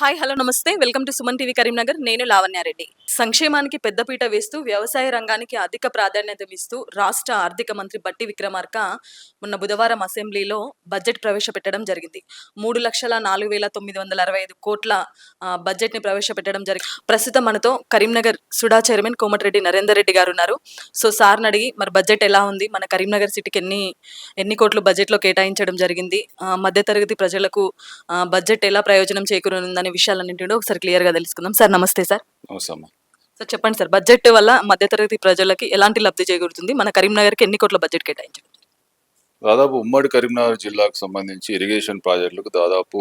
Hi hello నమస్తే. Welcome to Suman TV Karimnagar. నేను లావణ్యారెడ్డి. సంక్షేమానికి పెద్దపీట వేస్తూ వ్యవసాయ రంగానికి అధిక ప్రాధాన్యత ఇస్తూ రాష్ట్ర ఆర్థిక మంత్రి బట్టి విక్రమార్క మొన్న బుధవారం అసెంబ్లీలో బడ్జెట్ ప్రవేశపెట్టడం జరిగింది. మూడు లక్షల నాలుగు వేల తొమ్మిది వందల అరవై ఐదు కోట్ల బడ్జెట్ బడ్జెట్ని ప్రవేశపెట్టడం జరిగింది. ప్రస్తుతం మనతో కరీంనగర్ సుడా చైర్మన్ కోమటిరెడ్డి నరేందర్ రెడ్డి గారు ఉన్నారు. సో సార్ని అడిగి మరి బడ్జెట్ ఎలా ఉంది? మన కరీంనగర్ సిటీకి ఎన్ని ఎన్ని కోట్లు బడ్జెట్లో కేటాయించడం జరిగింది? మధ్యతరగతి ప్రజలకు బడ్జెట్ ఎలా ప్రయోజనం చేకూరుందని విషయాలన్నింటినీ ఒకసారి క్లియర్గా తెలుసుకుందాం. సార్ నమస్తే సార్. సార్ చెప్పండి సార్ బడ్జెట్ వల్ల మధ్యతరగతి ప్రజలకి ఎలాంటి లబ్ధి చేకూరుతుంది? మన కరీంనగర్కి ఎన్ని కోట్ల బడ్జెట్ కేటాయించడం దాదాపు ఉమ్మడి కరీంనగర్ జిల్లాకు సంబంధించి ఇరిగేషన్ ప్రాజెక్టులకు దాదాపు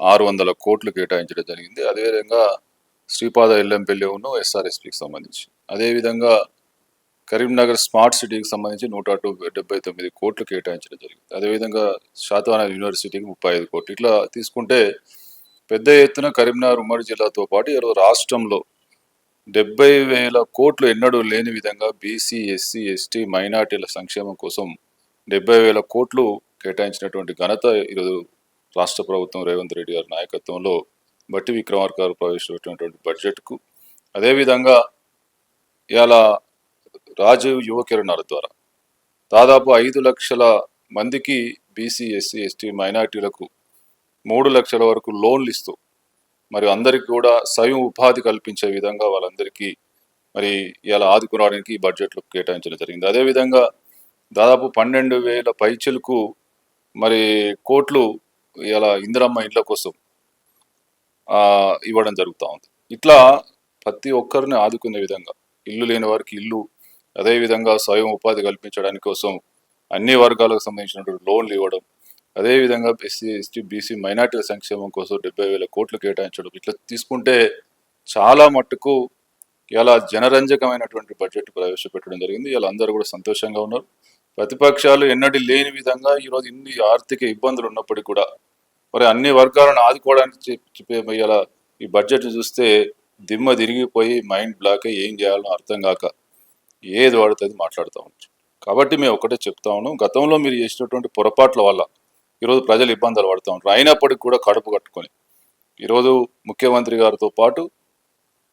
ఆరు వందల కోట్లు కేటాయించడం జరిగింది. అదేవిధంగా శ్రీపాద ఎల్లంపల్లిను ఎస్ఆర్ఎస్పికి సంబంధించి. అదేవిధంగా కరీంనగర్ స్మార్ట్ సిటీకి సంబంధించి నూట డెబ్బై తొమ్మిది కోట్లు కేటాయించడం జరిగింది. అదేవిధంగా శాతవాన యూనివర్సిటీకి ముప్పై ఐదు కోట్లు. ఇట్లా తీసుకుంటే పెద్ద ఎత్తున కరీంనగర్ ఉమ్మడి జిల్లాతో పాటు ఈరోజు రాష్ట్రంలో డెబ్బై వేల కోట్లు ఎన్నడూ లేని విధంగా బీసీ ఎస్సీ ఎస్టీ మైనార్టీల సంక్షేమం కోసం డెబ్బై వేల కోట్లు కేటాయించినటువంటి ఘనత ఈరోజు రాష్ట్ర ప్రభుత్వం రేవంత్ రెడ్డి గారి నాయకత్వంలో బట్టి విక్రమార్క గారు ప్రవేశపెట్టినటువంటి బడ్జెట్కు. అదేవిధంగా ఇవాళ రాజీవ్ యువ కిరణాల ద్వారా దాదాపు ఐదు లక్షల మందికి బీసీ ఎస్సీ ఎస్టీ మైనార్టీలకు మూడు లక్షల వరకు లోన్లు ఇస్తూ మరి అందరికీ కూడా స్వయం ఉపాధి కల్పించే విధంగా వాళ్ళందరికీ మరి ఇలా ఆదుకోవడానికి ఈ బడ్జెట్లో కేటాయించడం జరిగింది. అదేవిధంగా దాదాపు పన్నెండు వేల పైచలకు మరి కోట్లు ఇలా ఇందిరమ్మ ఇండ్ల కోసం ఇవ్వడం జరుగుతూ ఉంది. ఇట్లా ప్రతి ఒక్కరిని ఆదుకునే విధంగా ఇల్లు లేని వారికి ఇల్లు అదేవిధంగా స్వయం ఉపాధి కల్పించడానికి కోసం అన్ని వర్గాలకు సంబంధించినటువంటి లోన్లు ఇవ్వడం అదేవిధంగా ఎస్సీ ఎస్టీ బీసీ మైనార్టీల సంక్షేమం కోసం డెబ్బై వేల కోట్లు కేటాయించడం ఇట్లా తీసుకుంటే చాలా మట్టుకు ఇలా జనరంజకమైనటువంటి బడ్జెట్ ప్రవేశపెట్టడం జరిగింది. ఇలా అందరూ కూడా సంతోషంగా ఉన్నారు. ప్రతిపక్షాలు ఎన్నటి లేని విధంగా ఈరోజు ఇన్ని ఆర్థిక ఇబ్బందులు ఉన్నప్పటికీ కూడా మరి అన్ని వర్గాలను ఆదుకోవడానికి ఇలా ఈ బడ్జెట్ చూస్తే దిమ్మ తిరిగిపోయి మైండ్ బ్లాక్ అయ్యి ఏం చేయాలో అర్థం కాక ఏది వాడుతుంది మాట్లాడుతూ ఉంటాం కాబట్టి మేము ఒకటే చెప్తా ఉన్నాం. గతంలో మీరు చేసినటువంటి పొరపాట్ల వల్ల ఈరోజు ప్రజలు ఇబ్బందులు పడుతూ ఉంటారు. అయినప్పటికీ కూడా కడుపు కట్టుకొని. ఈరోజు ముఖ్యమంత్రి గారితో పాటు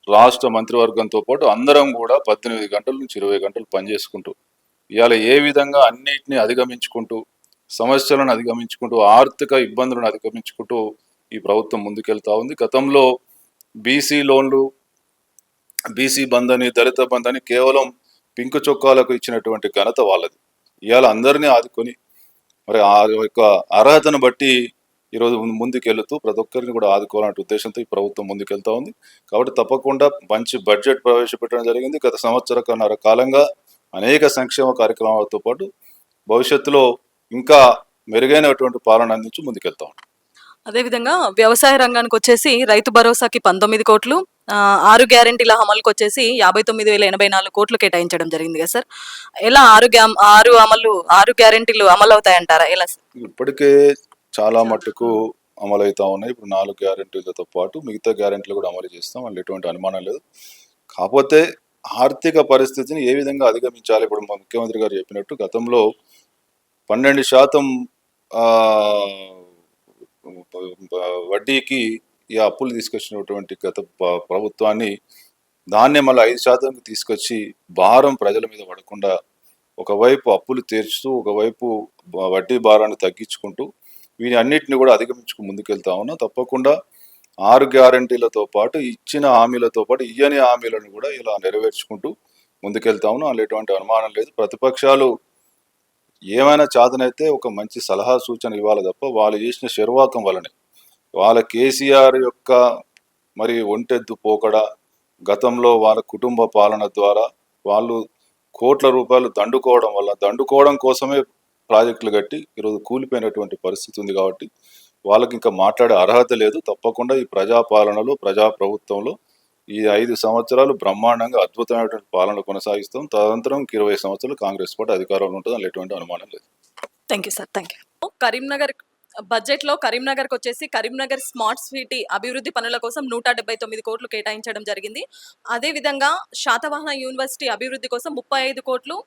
రాష్ట్ర మంత్రివర్గంతో పాటు అందరం కూడా పద్దెనిమిది గంటల నుంచి ఇరవై గంటలు పనిచేసుకుంటూ ఇవాళ ఏ విధంగా అన్నిటిని అధిగమించుకుంటూ సమస్యలను అధిగమించుకుంటూ ఆర్థిక ఇబ్బందులను అధిగమించుకుంటూ ఈ ప్రభుత్వం ముందుకెళ్తా ఉంది. గతంలో బీసీ లోన్లు బీసీ బంద్ అని దళిత బంద్ అని కేవలం పింకు చొక్కాలకు ఇచ్చినటువంటి ఘనత వాళ్ళది. ఇవాళ అందరినీ ఆదుకొని మరి ఆ యొక్క అర్హతను బట్టి ఈరోజు ముందుకెళ్తూ ప్రతి ఒక్కరిని కూడా ఆదుకోవాలనే ఉద్దేశంతో ఈ ప్రభుత్వం ముందుకెళ్తా ఉంది. కాబట్టి తప్పకుండా మంచి బడ్జెట్ ప్రవేశపెట్టడం జరిగింది. గత సంవత్సరన్నర కాలంగా అనేక సంక్షేమ కార్యక్రమాలతో పాటు భవిష్యత్తులో ఇంకా మెరుగైనటువంటి పాలన అందించి ముందుకెళ్తా ఉంటాం అదేవిధంగా వ్యవసాయ రంగానికి వచ్చేసి రైతు భరోసాకి పంతొమ్మిది కోట్లు ఆరు గ్యారంటీల అమలుకి వచ్చేసి యాభై తొమ్మిది వేల ఎనభై నాలుగు కోట్లు కేటాయించడం జరిగింది కదా సార్. ఎలా ఆరు ఆరు అమలు ఆరు గ్యారెంటీలు అమలు అవుతాయంటారా ఎలా సార్? ఇప్పటికే చాలా మట్టుకు అమలవుతా ఉన్నాయి. ఇప్పుడు నాలుగు గ్యారెంటీలతో పాటు మిగతా గ్యారెంటీలు కూడా అమలు చేస్తాం. వాళ్ళు ఎటువంటి అనుమానం లేదు. కాకపోతే ఆర్థిక పరిస్థితిని ఏ విధంగా అధిగమించాలి? ఇప్పుడు మా ముఖ్యమంత్రి గారు చెప్పినట్టు గతంలో పన్నెండు శాతం వడ్డీకి ఈ అప్పులు తీసుకొచ్చినటువంటి గత ప్రభుత్వాన్ని దాన్నే మళ్ళీ ఐదు శాతంకి తీసుకొచ్చి భారం ప్రజల మీద పడకుండా ఒకవైపు అప్పులు తీర్చుతూ ఒకవైపు వడ్డీ భారాన్ని తగ్గించుకుంటూ వీని అన్నిటిని కూడా అధిగమించుకు ముందుకెళ్తా ఉన్నా తప్పకుండా ఆరు గ్యారంటీలతో పాటు ఇచ్చిన హామీలతో పాటు ఇయ్యని హామీలను కూడా ఇలా నెరవేర్చుకుంటూ ముందుకెళ్తా ఉన్నాం. అందులో ఎటువంటి అనుమానం లేదు. ప్రతిపక్షాలు ఏమైనా చాతనైతే ఒక మంచి సలహా సూచన ఇవ్వాలి తప్ప వాళ్ళు చేసిన శర్వాకం వలనే వాళ్ళ కేసీఆర్ యొక్క మరి ఒంటెద్దు పోకడ గతంలో వాళ్ళ కుటుంబ పాలన ద్వారా వాళ్ళు కోట్ల రూపాయలు దండుకోవడం వల్ల దండుకోవడం కోసమే ప్రాజెక్టులు కట్టి ఈరోజు కూలిపోయినటువంటి పరిస్థితి ఉంది కాబట్టి వాళ్ళకి ఇంకా మాట్లాడే అర్హత లేదు. తప్పకుండా ఈ ప్రజాపాలనలో ప్రజా ప్రభుత్వంలో ఈ ఐదు సంవత్సరాలు బ్రహ్మాండంగా అద్భుతమైనటువంటి పాలన కొనసాగిస్తాం. తదనంతరం ఇరవై సంవత్సరాలు కాంగ్రెస్ పార్టీ అధికారంలో ఉంటుంది అందులో ఎటువంటి అనుమానం లేదు. Thank you sir thank you Karimnagar బడ్జెట్లో కరీంనగర్ వచ్చేసి కరీంనగర్ స్మార్ట్ సిటీ అభివృద్ధి పనుల కోసం నూట డెబ్బై తొమ్మిది కోట్లు కేటాయించడం జరిగింది. అదే విధంగా శాతవాహన యూనివర్సిటీ అభివృద్ధి కోసం ముప్పై ఐదు కోట్లు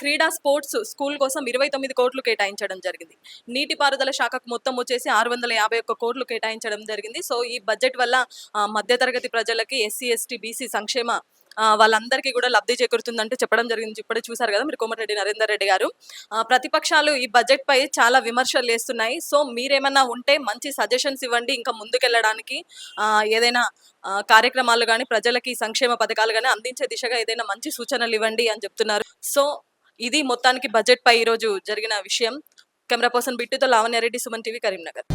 క్రీడా స్పోర్ట్స్ స్కూల్ కోసం ఇరవై తొమ్మిది కోట్లు కేటాయించడం జరిగింది. నీటిపారుదల శాఖకు మొత్తం వచ్చేసి ఆరు వందల యాభై ఒక్క కోట్లు కేటాయించడం జరిగింది. సో ఈ బడ్జెట్ వల్ల మధ్యతరగతి ప్రజలకి ఎస్సీ ఎస్టీ బీసీ సంక్షేమ వాళ్ళందరికీ కూడా లబ్ధి చేకూరుతుందంటూ చెప్పడం జరిగింది. ఇప్పుడే చూసారు కదా మీరు కోమటిరెడ్డి నరేందర్ రెడ్డి గారు. ప్రతిపక్షాలు ఈ బడ్జెట్ పై చాలా విమర్శలు వేస్తున్నాయి సో మీరేమన్నా ఉంటే మంచి సజెషన్స్ ఇవ్వండి. ఇంకా ముందుకెళ్ళడానికి ఏదైనా కార్యక్రమాలు కానీ ప్రజలకి సంక్షేమ పథకాలు కానీ అందించే దిశగా ఏదైనా మంచి సూచనలు ఇవ్వండి అని చెప్తున్నారు. సో ఇది మొత్తానికి బడ్జెట్ పై ఈరోజు జరిగిన విషయం. కెమెరా పర్సన్ బిట్టుతో లావణ్యారెడ్డి సుమన్ టీవీ కరీంనగర్.